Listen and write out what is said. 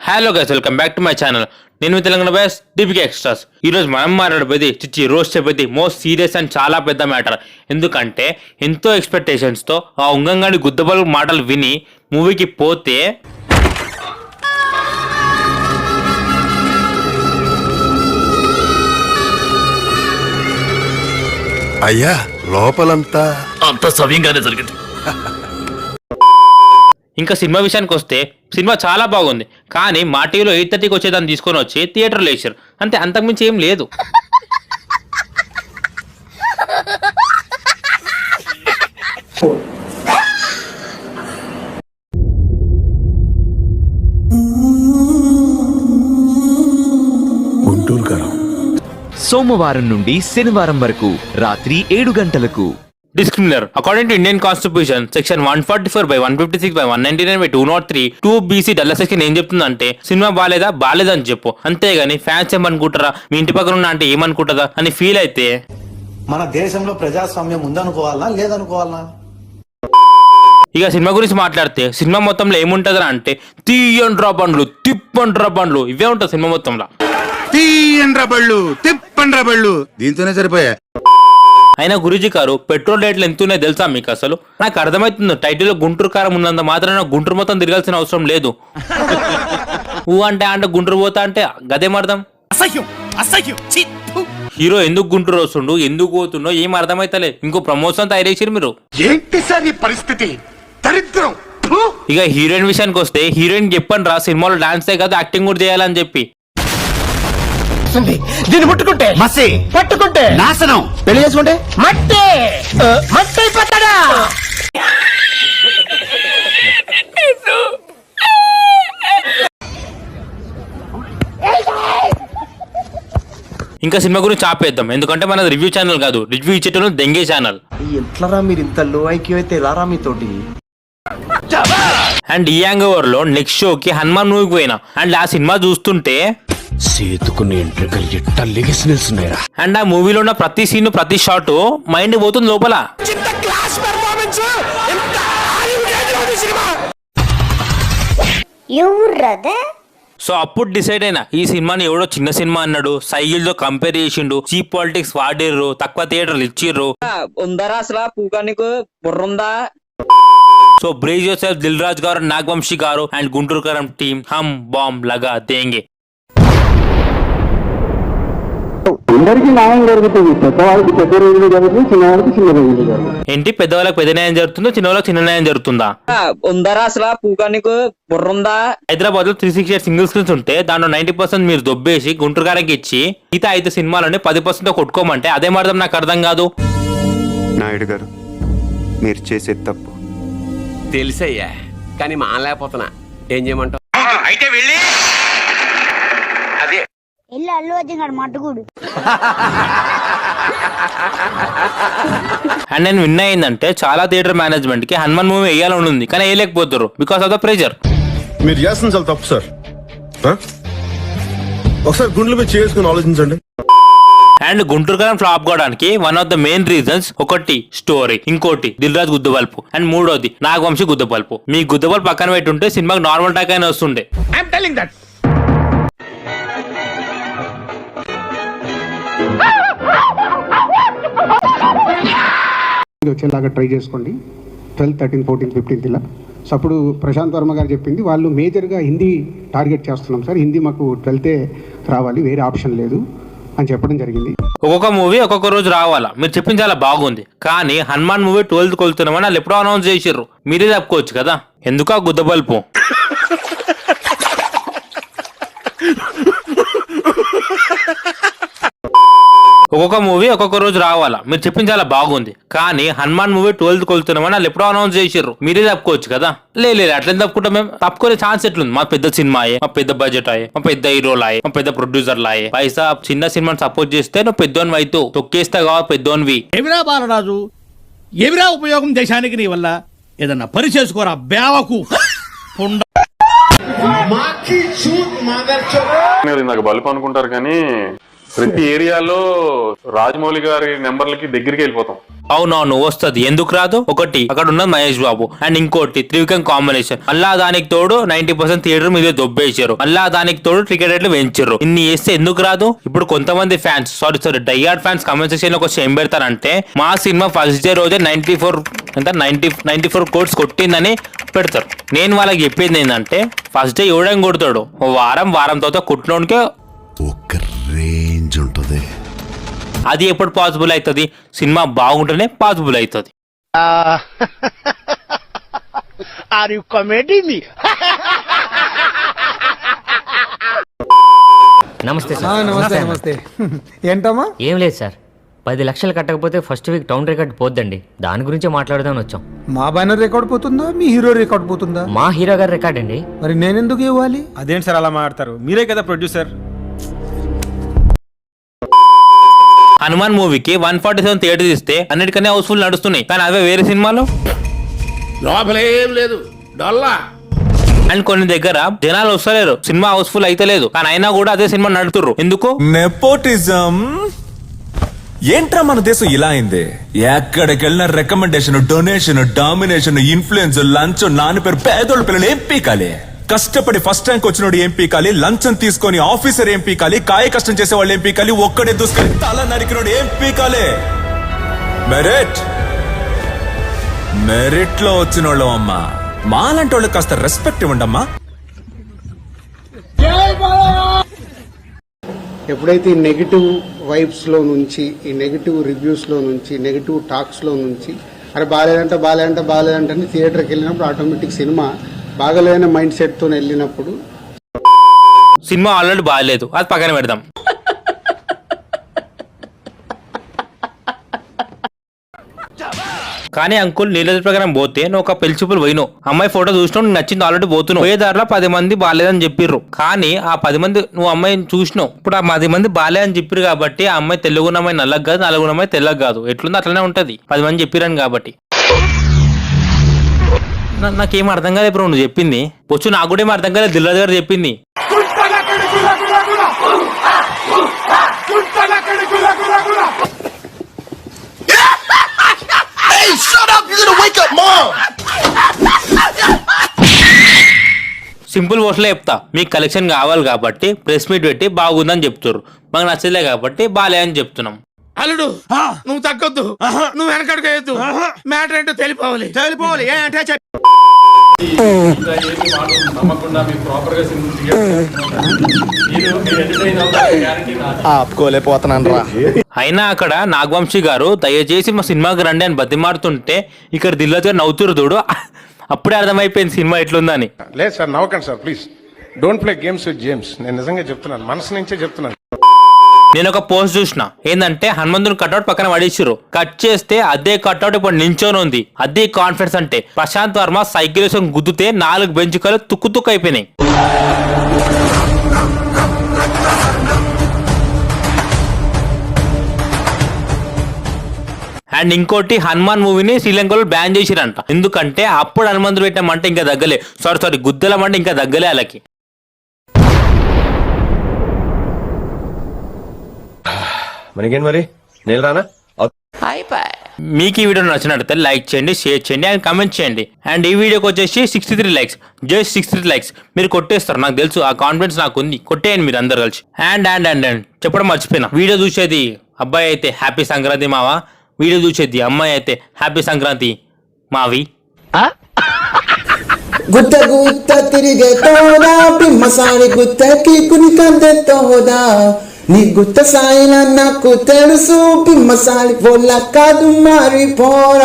Hello guys welcome back to my channel నేను Telangana boys Deepika extras ఈ రోజు మనం మాట్లాడబోయేది చిచ్చి రోజ్ చెప్పేది మోస్ట్ సీరియస్ అండ్ చాలా పెద్ద మ్యాటర్ ఎందుకంటే ఎంతో ఎక్స్పెక్టేషన్స్తో తో ఆ ఉంగంగాడి గుద్దబలు మాటలు విని మూవీకి పోతే అయ్యా లోపలంతా అంత సవ్యంగానే జరిగింది. ఇంకా సినిమా విషయానికి వస్తే సినిమా చాలా బాగుంది. కానీ మా టీవీలో ఎయిట్ థర్టీకి వచ్చేదాన్ని తీసుకొని వచ్చి థియేటర్లో వేసారు అంతే అంతకుమించి ఏం లేదు. గుంటూరు సోమవారం నుండి శనివారం వరకు రాత్రి ఏడు గంటలకు. డిస్క్రిమినర్ according to Indian constitution section one forty four by one fifty six by one ninety nine by two naught three two BC డల్ల section ఏం చెప్తుందంటే సినిమా బాలేదా? బాలేదని చెప్పు. అంతేగాని ఫ్యాన్స్ ఏమనుకుంటారా? మీ ఇంటి పక్కన ఉన్న అంటే ఏమనుకుంటుందా? అని ఫీల్ అయితే. మన దేశంలో ప్రజాస్వామ్యం ఉందనుకోవాలనా? లేదనుకోవాలనా? ఇక సినిమా గురించి మాట్లాడితే సినిమా మొత్తంలో ఏముంటదని అంటే తీయండ్రా బండ్లు తిప్పండ్రా బండ్లు. ఇవే ఉంటుంది సినిమా మొత్తంలో. తీయండ్ర బళ్ళు తిప్పండ్ర బళ్ళు. దీంతోనే సరిపోయా? అయినా గురుజీ గారు పెట్రోల్ రేట్లు ఎంత ఉన్నాయో తెలుసా మీకు అసలు? నాకు అర్థమవుతుంది టైటిల్లో గుంటూరు కారం ఉన్నంత మాత్రాన గుంటూరు మొత్తం తిరగాల్సిన అవసరం లేదు. ఊ అంటే అంటే గుంటూరు పోతా అంటే గదేం అర్థం? అసహ్యం అసహ్యం. హీరో ఎందుకు గుంటూరు వస్తుండు ఎందుకు పోతుండో ఏం అర్థమైతలే. ఇంకో ప్రమోషన్ తయారేసారు మీరు. ఏంటి సార్ ఈ పరిస్థితి? దరిద్రం! ఇక హీరోయిన్ విషయానికి వస్తే హీరోయిన్ చెప్పండి రా సినిమాలో డాన్స్ కాదు యాక్టింగ్ కూడా చేయాలని చెప్పి. దీన్ని ముట్టుకుంటే మసి. పట్టుకుంటే. నాశనం. పెళ్ళి చేసుకుంటే? మట్టి. మట్టి అయిపోతాడా ఇంకా సినిమా గురించి ఆపేద్దాం. ఎందుకంటే మన రివ్యూ ఛానల్ కాదు. రివ్యూ ఇచ్చేటోళ్ళు దెంగే ఛానల్. ఎట్లరా మీరు ఇంత లో ఐక్యూ అయితే రారా మీతోటి? అండ్ ఈ యాంగ్ ఓవర్లో నెక్స్ట్ షో కి హనుమాన్ మూవీకి పోయినా. అండ్ ఆ సినిమా చూస్తుంటే సేతుకుని ఎంట్రికలు ఎట్ట లెగిసి నిల్చున్నాయిరా అండ్ ఆ మూవీలో ఉన్న ప్రతి సీన్ ప్రతి షాట్ మైండ్ పోతుంది లోపల. సో అప్పుడు డిసైడ్ అయినా ఈ సినిమాని ఎవడో చిన్న సినిమా అన్నాడు సైకిల్తో కంపేర్ చేసిండు చీప్ పాలిటిక్స్ వాడిర్రు తక్కువ థియేటర్లు ఇచ్చిర్రు. ఉందరా అసలు బుర్రుందా? So brace yourself Dil Raj గారు నాగవంశీ గారు and Guntur Karam team hum bomb లగా దేంగే. అందరికీ న్యాయం జరుగుతుంది. పెద్దవాళ్ళకి పెద్ద రోజులు జరుగుతుంది చిన్నవాళ్ళకి చిన్న రోజులు జరుగుతుంది. ఏంటి? పెద్దవాళ్ళకి పెద్ద న్యాయం జరుగుతుందో? చిన్న వాళ్ళకి చిన్న న్యాయం జరుగుతుందా? ఉందరా అసలు? పూగా నీకు బుర్రుందా? హైదరాబాద్లో త్రీ సిక్స్టీ సింగిల్ స్క్రీన్స్ ఉంటే దాంట్లో నైన్టీ పర్సెంట్ మీరు దొబ్బేసి గుంటూరు గారికి ఇచ్చి మిగతా ఐదు సినిమాలని పది పర్సెంట్ కొట్టుకోమంటే అదే అర్థం నాకు అర్థం కాదు. నాయుడు గారు మీరు చేసేది తప్పు. తెలిసయ్యా కానీ మానలేకపోతున్నా. ఏం చేయమంటావు? అల్లు మట్టుకుడు అండ్ నేను విన్ అయిందంటే చాలా థియేటర్ మేనేజ్మెంట్కి హనుమాన్ మూవీ వేయాలని ఉంది కానీ వేయలేకపోతారు బికాస్ ఆఫ్ ద ప్రెజర్ మీరు చేస్తుంది చాలా తప్పు సార్ ఆ? ఒకసారి గుండెల మీద చేసుకుని ఆలోచించండి. అండ్ గుంటూరు గారం ఫ్లాప్ కావడానికి one of the main reasons ఒకటి స్టోరీ ఇంకోటి దిల్ రాజ్ గుద్దబల్పు అండ్ మూడోది నాగవంశీ గుద్దబల్పు మీ గుద్దబల్పు పక్కన పెట్టుంటే సినిమాకి నార్మల్ టాక్ అయినా వస్తుండే. ఐఎమ్ టెలింగ్ దట్ వచ్చేలాగా ట్రై చేసుకోండి. ట్వెల్త్ థర్టీన్ ఫోర్టీన్ ఫిఫ్టీన్త్ ఇలా. సో అప్పుడు ప్రశాంత్ వర్మ గారు చెప్పింది వాళ్ళు మేజర్గా హిందీ టార్గెట్ చేస్తున్నాం సార్. హిందీ మాకు ట్వెల్తే రావాలి వేరే ఆప్షన్ లేదు అని చెప్పడం జరిగింది. ఒక్కొక్క మూవీ ఒక్కొక్క రోజు రావాలా? మీరు చెప్పింది చాలా బాగుంది. కానీ హనుమాన్ మూవీ ట్వెల్త్ కొలుతున్నామని వాళ్ళు ఎప్పుడో అనౌన్స్ చేసిర్రు. మీరే చెప్పుకోవచ్చు కదా? ఎందుకు ఆ గుద్దబల్పు? ఒక్కొక్క మూవీ ఒక్కొక్క రోజు రావాలా? మీరు చెప్పింది చాలా బాగుంది. కానీ హనుమాన్ మూవీ ట్వెల్త్ కొలుతున్నామని వాళ్ళు ఎప్పుడో అనౌన్స్ చేసిర్రు. మీరే తప్పుకోవచ్చు కదా? లే లేదు అట్లా తప్పుకుంటాం మేము. తప్పుకునే ఛాన్స్ ఎట్లుంది? మా పెద్ద సినిమా అయ్యే మా పెద్ద బడ్జెట్ అయ్యే మా పెద్ద హీరోలు అయ్యే మా పెద్ద ప్రొడ్యూసర్లు అయ్యే పైసా చిన్న సినిమాని సపోర్ట్ చేస్తే నువ్వు పెద్దోని అయితే తొక్కేస్తా కావాలి పెద్దోనివి. ఏమిరా బాలరాజు? ఏమిరా ఉపయోగం దేశానికి నీ వల్ల? ఏదన్నా పని చేసుకోరా బేవకు పుండ నేను ఇందాక బల్బ్ అనుకుంటారు కానీ ప్రతి ఏరియాలో రాజమౌళి గారి నెంబర్లకి దగ్గరికి వెళ్ళిపోతాం. అవునవును వస్తది. ఎందుకు రాదు? ఒకటి అక్కడ ఉన్నది మహేష్ బాబు. అండ్ ఇంకోటి త్రివిక్రమ్ కాంబినేషన్. మళ్ళా దానికి తోడు నైన్టీ పర్సెంట్ థియేటర్ మీద దొబ్బేసారు మళ్ళా దానికి తోడు టికెట్ రేట్లు పెంచారు ఇన్ని వేస్తే ఎందుకు రాదు? ఇప్పుడు కొంతమంది fans sorry sorry diehard fans comment సెక్షన్లో వచ్చి ఏం పెడతారంటే మా సినిమా ఫస్ట్ డే రోజే నైన్టీ ఫోర్ ఎంత? నైన్టీ నైన్టీ ఫోర్ కోట్స్ కొట్టిందని పెడతారు. నేను వాళ్ళకి చెప్పింది ఏంటంటే ఫస్ట్ డే ఎవడేం కొడతాడు? వారం వారం తర్వాత కుట్లోనికే రేంజ్ ఉంటుంది. అది ఎప్పుడు పాసిబుల్ అవుతుంది సినిమా బాగుంటేనే పాసిబుల్ అవుతుంది ఆర్ యు కామెడీ మీ? నమస్తే సార్. నమస్తే నమస్తే. ఏంటమ్మా? ఏం లేదు సార్. పది లక్షలు కట్టకపోతే ఫస్ట్ వీక్ టౌన్ రికార్డ్ పోద్దండి. దాని గురించే మాట్లాడదామని వచ్చాం. మా బ్యానర్ రికార్డ్ పోతుందా? మీ హీరో రికార్డ్ పోతుందా? మా హీరో గారి రికార్డ్ అండి. మరి నేనెందుకు ఇవ్వాలి? అదేంటి సార్ అలా మాట్లాడతారు? మీరే కదా ప్రొడ్యూసర్ హనుమాన్ మూవీకి వన్ ఫార్టీ సెవెన్ థియేటర్ ఇస్తే అన్నిటికన్నా హౌస్ఫుల్ నడుస్తున్నాయి. కానీ అవే వేరే సినిమాలు? లోపలేం లేదు. డొల్లా. అండ్ కొన్ని దగ్గర జనాలు వస్తలేరు. సినిమా హౌస్ఫుల్ అయితే లేదు. కానీ అయినా కూడా అదే సినిమా నడుతుర్రు ఎందుకు? నెపోటిజం ఏంట్రా మన దేశం ఇలా అయింది? ఎక్కడికి వెళ్ళిన రికమెండేషన్ డొనేషన్ డామినేషన్ ఇన్ఫ్లుయెన్స్ లంచ్ నాన్న పేరు పేదోళ్ళ పిల్లలు ఏం పీకాలి? కష్టపడి ఫస్ట్ ర్యాంక్ వచ్చినోడు ఏం పీకాలి? లంచం తీసుకొని ఆఫీసర్ ఏం పీకాలి? కాయ కష్టం చేసే వాళ్ళు ఏం పీకాలి? ఒక్కడే దూసుకొని తల నరికినోడు ఏం పీకాలి? మెరిట్ మెరిట్లో వచ్చిన వాళ్ళు అమ్మా. మాలాంటి వాళ్ళకి కాస్త రెస్పెక్ట్ ఇవ్వండమ్మా. ఎప్పుడైతే ఈ నెగిటివ్ వైబ్స్లో నుంచి ఈ నెగిటివ్ రివ్యూస్లో నుంచి నెగిటివ్ టాక్స్లో నుంచి అరే బాగాలేదంటే బాగాలేదంటే బాగాలేదంటే థియేటర్కి వెళ్ళినప్పుడు ఆటోమేటిక్ సినిమా బాగలేని మైండ్ సెట్తో వెళ్ళినప్పుడు సినిమా ఆల్రెడీ బాగాలేదు. అది పక్కన పెడదాం. కానీ అంకుల్ నీళ్ళ ప్రకారం పోతే నువ్వు ఒక పెళ్ళి చూపులు అమ్మాయి ఫోటో చూసినావు నీకు నచ్చింది ఆల్రెడీ పోతున్నావు పోయేదారిలో పది మంది బాగాలేదని చెప్పిర్రు. కానీ ఆ పది మంది నువ్వు అమ్మాయిని చూసినావు ఇప్పుడు ఆ పది మంది బాగాలేదని చెప్పిర్రు కాబట్టి ఆ అమ్మాయి తెలుగున్న అమ్మాయి నల్లగా కాదు నలుగున్న అమ్మాయి తెల్లగా కాదు. ఎట్లుందో అట్లనే ఉంటది. పది మంది చెప్పిరని కాబట్టి. నాకేం అర్థం కాలేదు ఇప్పుడు నువ్వు చెప్పింది. వచ్చు నాకు కూడా ఏం అర్థం కాలేదు దిల్రాజు గారు చెప్పింది. సింపుల్ వర్డ్స్లో చెప్తా. మీకు కలెక్షన్ కావాలి కాబట్టి ప్రెస్ మీట్ పెట్టి బాగుందని చెప్తారు మాకు నచ్చలే కాబట్టి బాలే అని చెప్తున్నాం. అల్లుడు నువ్వు తగ్గొద్దు. నువ్వు వెనకడుగు వేయద్దు. మ్యాటర్ ఏంటో తెలిపోవాలి. తెలిపోవాలి. ఏ అంటే చెప్పు. ఆపుకోలేకపోతున్నాను రా అయినా అక్కడ నాగవంశీ గారు దయచేసి మా సినిమాకి రండి అని బతిమారుతుంటే ఇక్కడ దిల్రాజు గారు నవ్వుతురు చూడు. అప్పుడే అర్థమైపోయింది సినిమా ఎట్లుందని. లేదు sir నవ్వకండి sir please. Don't play games with James నేను నిజంగా చెప్తున్నాను. మనసు నుంచే చెప్తున్నాను. నేను ఒక పోస్ట్ చూసిన. ఏంటంటే హనుమంతుని కట్అవుట్ పక్కన పడేసారు కట్ చేస్తే అదే కట్అవుట్ ఇప్పుడు నించోని ఉంది. అదే కాన్ఫిడెన్స్ అంటే. ప్రశాంత్ వర్మ సైకిల్ వేసుకొని గుద్దుతే నాలుగు బెంచుకలు తుక్కు తుక్కు అయిపోయినాయి. అండ్ ఇంకోటి హనుమాన్ మూవీని శ్రీలంకలో బ్యాన్ చేసిరంట. ఎందుకంటే అప్పుడు హనుమంతుడు పెట్టామంటే ఇంకా దగ్గలే సారీ సారీ గుద్దలమంటే ఇంకా దగ్గలే వాళ్ళకి. మనకేంటి మరి? నేను రానా? మీకు ఈ వీడియో నచ్చినట్లయితే లైక్ చేయండి షేర్ చేయండి అండ్ కమెంట్ చేయండి. అండ్ ఈ వీడియోకి వచ్చేసి sixty three likes just sixty three likes మీరు కొట్టేస్తారు నాకు తెలుసు. ఆ కాన్ఫిడెన్స్ నాకు ఉంది. కొట్టేయండి మీరు అందరు కలిసి. And and and and. చెప్పడం మర్చిపోయినా. వీడియో చూసేది అబ్బాయి అయితే హ్యాపీ సంక్రాంతి మావా? వీడియో చూసేది అమ్మాయి అయితే హ్యాపీ సంక్రాంతి మావి? గుత్త గుత్త తిరిగే తోడా గుత్తకి నీ గుత్త సాయిలా నాకు తెలుసు బిమ్మసారి పోలా కాదు మారిపోరా.